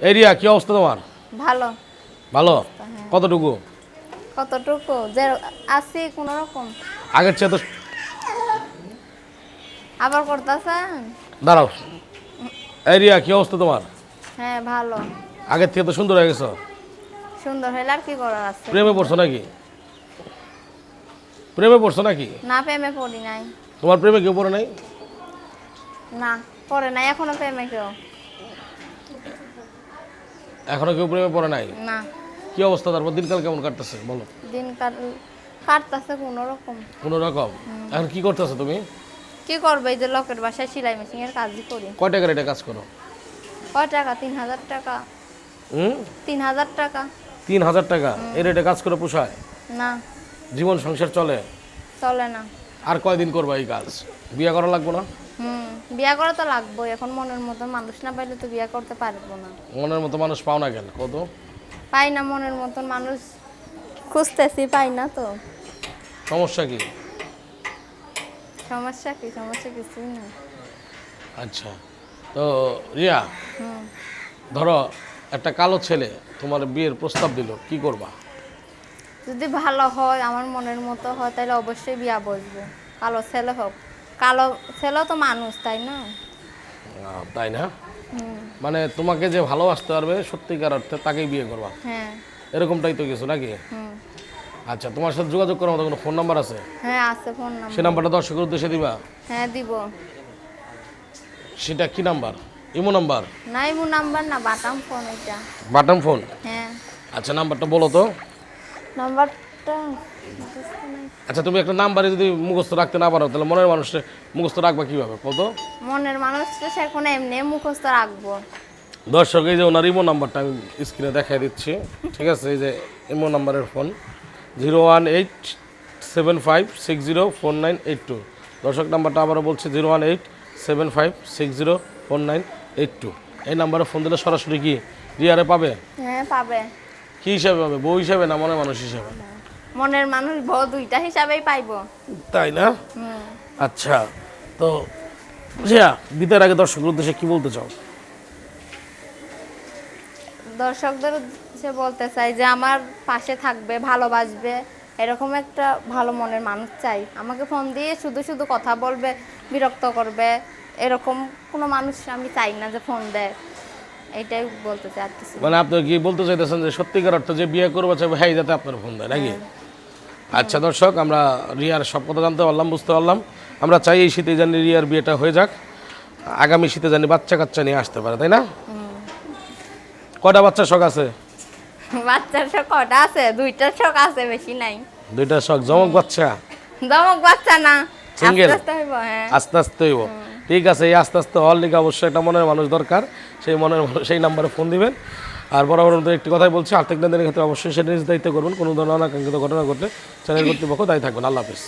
Area কি অবস্থা তোমার? ভালো। ভালো? কতটুকু? কতটুকু? যে আছি কোন রকম আগের চেয়ে তো আবার করতেছেন দাঁড়াও। এরিয়া কি অবস্থা তোমার? হ্যাঁ ভালো। আগের থেকে তো সুন্দর হয়ে গেছো। সুন্দর হইলে আর কি করার আছে? প্রেমে পড়ছো নাকি? প্রেমে পড়ছো নাকি? না প্রেমে পড়ি নাই। তোমার প্রেমে কেউ পড়ে নাই? না পড়ে নাই এখনও প্রেমে কেউ। এখনও কেউ প্রেমে পড়ে নাই? না। কি অবস্থা? তারপর দিনকাল কেমন কাটতেছে? বলো। দিন কাট কাটতেছে কোনো রকম। কোনো রকম? এখন কি করতেছো তুমি? কি করবে? এই যে লোকের বাসায় সেলাই মেশিন এর কাজই করি। কয় টাকার এটা কাজ করো? কয় টাকা? তিন হাজার টাকা। হুম? তিন হাজার টাকা। তিন হাজার টাকা? এই রেটে কাজ করে পোষায়? না। জীবন সংসার চলে? চলে না। আর কয়দিন করবা এই কাজ? বিয়ে করা লাগবে না? হুম বিয়া করা তো লাগবে এখন মনের মতো মানুষ না পাইলে তো বিয়া করতে পারব না। মনের মতো মানুষ পাও না কেন? কত? পাই না মনের মতন মানুষ। খুঁজতেছি পাই না তো। সমস্যা কি? সমস্যা কি? সমস্যা কিছুই না আচ্ছা। তো রিয়া হুম। ধরো একটা কালো ছেলে তোমার বিয়ের প্রস্তাব দিল কি করবা? যদি ভালো হয় আমার মনের মতো হয় তাহলে অবশ্যই বিয়া বসবো। কালো ছেলে হোক। কালো ছেলেও তো মানুষ তাই না? তাই না? মানে তোমাকে যে ভালোবাসতে পারবে সত্যিকার অর্থে তাকেই বিয়ে করবা। হ্যাঁ। এরকমটাই তো কিছু নাকি? আচ্ছা তোমার সাথে যোগাযোগ করার মতো কোনো ফোন নাম্বার আছে? হ্যাঁ আছে ফোন নাম্বার। নাম্বারটা দর্শকের উদ্দেশ্যে দিবা? হ্যাঁ দিব। সেটা কি নাম্বার? Imo number? না মু নাম্বার না বাটাম ফোন এটা। Button phone? হ্যাঁ। আচ্ছা নাম্বারটা বলো তো। নাই। আচ্ছা তুমি একটা নাম্বারে যদি মুখস্থ রাখতে না পারো তাহলে মনের মানুষের মুখস্থ রাখবা কীভাবে? কত মনের মানুষটা সে এখন এমনি মুখস্থ রাখব। দর্শক এই যে ওনার ইমো নাম্বারটা আমি স্ক্রিনে দেখাই দিচ্ছি। ঠিক আছে এই যে ইমো নাম্বারের phone. Zero one eight seven five six zero four nine eight two. দর্শক নাম্বারটা আবারও বলছি zero one eight seven five six zero four nine eight two. এই নাম্বারে ফোন দিলে সরাসরি কি? রিয়ারে পাবে? হ্যাঁ পাবে। কি হিসাবে পাবে? বউ হিসাবে না মনের মানুষ হিসাবে? মনের মানুষ বউ দুইটা হিসাবেই পাইবো। তাই না? আচ্ছা তো জিয়া বিদায়ের আগে দর্শকের উদ্দেশ্যে কি বলতে চাও? দর্শকদের সে বলতে চাই যে আমার পাশে থাকবে ভালোবাসবে এরকম একটা ভালো মনের মানুষ চাই। আমাকে ফোন দিয়ে শুধু শুধু কথা বলবে বিরক্ত করবে এরকম কোনো মানুষ আমি চাই না যে ফোন দেয়। এটাই বলতে চাই আর কিছু মানে আপনি কি বলতে চাইতেছেন যে সত্যিকার অর্থে যে বিয়ে করব চাইবে হ্যাঁ যাতে আপনার ফোন দেয় নাকি? আচ্ছা দর্শক আমরা রিয়ার সব কথা জানতে পারলাম বুঝতে পারলাম। আমরা চাই এই শীতে জানি রিয়ার বিয়েটা হয়ে যাক। আগামী শীতে জানি বাচ্চা কাচ্চা নিয়ে আসতে পারে তাই না? কটা বাচ্চা শখ আছে? বাচ্চার শখ কটা আছে? দুইটার শখ আছে বেশি নাই। দুইটা শখ জমক বাচ্চা? দমক বাচ্চা না। Single? আস্তে আস্তে হইব হ্যাঁ। ঠিক আছে এই আস্তে আস্তে হওয়ার লিগে অবশ্যই একটা মনের মানুষ দরকার। সেই মনের সেই নাম্বারে ফোন দিবেন। আর বরাবর একটি কথাই বলছি, আর্থিক লেনদেনের ক্ষেত্রে অবশ্যই সেটা নিজ দায়িত্ব করবেন, কোনো ধরনের অনাকাঙ্ক্ষিত ঘটনা ঘটলে চ্যানেল কর্তৃপক্ষ দায়ী থাকবেন। আল্লাহ হাফিজ।